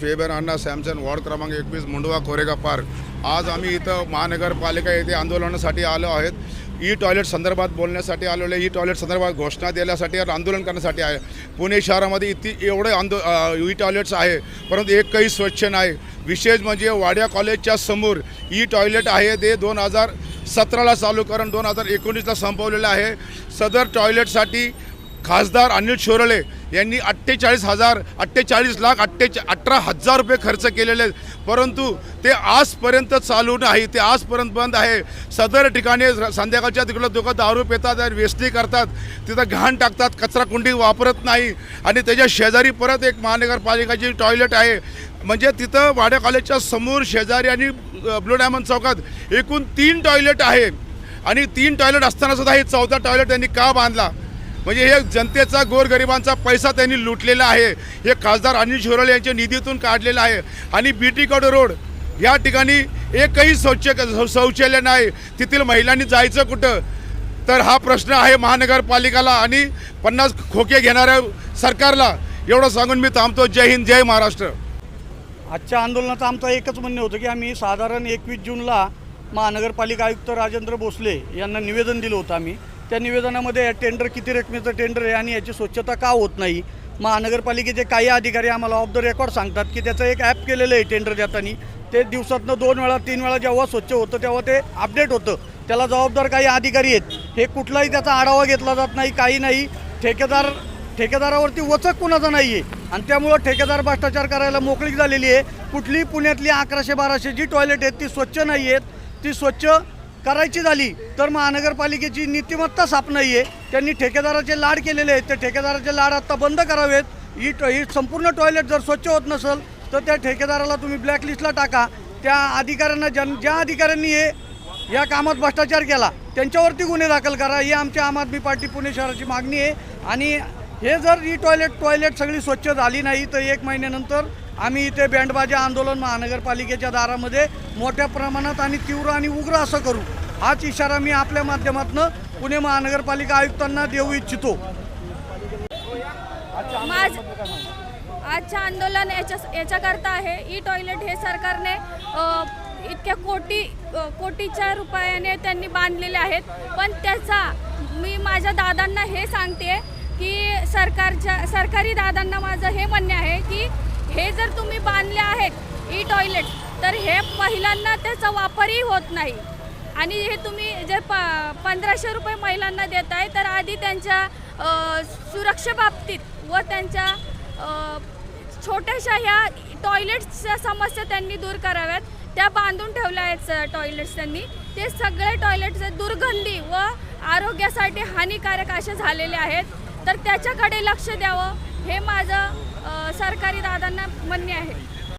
Favour अण्णा Samson ward क्रमांक एकवीस Mundhwa Koregaon park. आज आम्ही इथं महानगरपालिका येथे आंदोलनासाठी आलो आहेत. ई टॉयलेट संदर्भात बोलण्यासाठी आलेलो आहे. ई टॉयलेट संदर्भात घोषणा देण्यासाठी आंदोलन करण्यासाठी आहे. पुणे शहरामध्ये इथे एवढे आंदो ई टॉयलेट्स आहे परंतु एकही स्वच्छ नाही. विशेष म्हणजे वाड्या कॉलेजच्या समोर ई टॉयलेट आहे. ते दोन हजार सतराला चालू करून दोन हजार एकोणीसला संपवलेलं आहे. सदर टॉयलेटसाठी खासदार अनिल शोरळे यांनी अठ्ठेचाळीस हजार अठ्ठेचाळीस लाख अठ्ठेचा अठरा हजार रुपये खर्च केलेले आहेत. परंतु ते आजपर्यंत चालू नाही. ते आजपर्यंत बंद आहे. सदर ठिकाणी संध्याकाळच्या तिकडं लोकं दारू पितात आणि वेस्टी करतात. तिथं घाण टाकतात कचरा कुंडी वापरत नाही. आणि त्याच्या शेजारी परत एक महानगरपालिकाची टॉयलेट आहे. म्हणजे तिथं वाड्या कॉलेजच्या समोर शेजारी आणि ब्लू डायमंड चौकात एकूण तीन टॉयलेट आहे. आणि तीन टॉयलेट असताना सुद्धा हे चौथा टॉयलेट त्यांनी का बांधला? म्हणजे हे जनतेचा गोरगरिबांचा पैसा त्यांनी लुटलेला आहे. हे खासदार अनिल शिरोळे यांच्या निधीतून काढलेलं आहे. आणि बीटी कड रोड या ठिकाणी एकही शौच शौचालय नाही. तेथील महिलांनी जायचं कुठं? तर हा प्रश्न आहे महानगरपालिकाला आणि पन्नास खोके घेणाऱ्या सरकारला. एवढं सांगून मी थांबतो. जय हिंद जय महाराष्ट्र. आजच्या आंदोलनाचं आमचं एकच म्हणणं होतं की आम्ही साधारण एकवीस जूनला महानगरपालिका आयुक्त राजेंद्र भोसले यांना निवेदन दिलं होतं आम्ही. त्या निवेदनामध्ये टेंडर किती रकमेचं टेंडर आहे आणि याची स्वच्छता का होत नाही? महानगरपालिकेचे काही अधिकारी आम्हाला ऑफ द रेकॉर्ड सांगतात की त्याचं एक ॲप केलेलं आहे टेंडर देताना. ते दिवसातनं दोन वेळा तीन वेळा जेव्हा स्वच्छ होतं तेव्हा ते अपडेट होतं. त्याला जबाबदार काही अधिकारी आहेत. हे कुठलाही त्याचा आढावा घेतला जात नाही काही नाही. ठेकेदार ठेकेदारावरती वचक कुणाचा नाही आहे आणि त्यामुळं ठेकेदार भ्रष्टाचार करायला मोकळीक झालेली आहे. कुठली पुण्यातली अकराशे बाराशे जी टॉयलेट आहेत ती स्वच्छ नाही आहेत ती स्वच्छ करायची झाली तर महानगरपालिकेची नीतिमत्ता साप नाही आहे त्यांनी ठेकेदाराचे लाड केलेले आहेत. ते ठेकेदाराचे लाड आत्ता बंद करावेत. ही टॉ ही संपूर्ण टॉयलेट जर स्वच्छ होत नसेल तर त्या ठेकेदाराला तुम्ही ब्लॅकलिस्टला टाका. त्या अधिकाऱ्यांना ज्या ज्या अधिकाऱ्यांनी हे या कामात भ्रष्टाचार केला त्यांच्यावरती गुन्हे दाखल करा. ही आमची आम आदमी पार्टी पुणे शहराची मागणी आहे. आणि हे जर ही टॉयलेट टॉयलेट सगळी स्वच्छ झाली नाही तर एक महिन्यानंतर आम्ही इथे बँडबाजा आंदोलन महानगरपालिकेच्या दारामध्ये मोठ्या प्रमाणात आणि तीव्र आणि उग्र असं करू. हाच इशारा मी आपल्या माध्यमातून पुणे महानगरपालिका आयुक्तांना देऊ इच्छितो. माझ आजचं आंदोलन याच्या याच्याकरता आहे. ई टॉयलेट हे सरकारने इतक्या कोटी कोटीच्या रुपयाने त्यांनी बांधलेले आहेत. पण त्याचा मी माझ्या दादांना हे सांगते की सरकारच्या सरकारी दादांना माझं हे म्हणणे आहे की हे जर तुम्ही बांधले आहेत ई टॉयलेट तर हे महिलांना त्याचा वापरही होत नाही. आणि हे तुम्ही जे प पंधराशे रुपये महिलांना देत आहे तर आधी त्यांच्या सुरक्षेबाबतीत व त्यांच्या छोट्याशा ह्या टॉयलेट्सच्या समस्या त्यांनी दूर कराव्यात. त्या बांधून ठेवल्या आहेत टॉयलेट्स त्यांनी. ते सगळे टॉयलेट्स दुर्गंधी व आरोग्यासाठी हानिकारक असे झालेले आहेत. तर त्याच्याकडे लक्ष द्यावं हे माझं सरकारी दादांना म्हणणे आहे.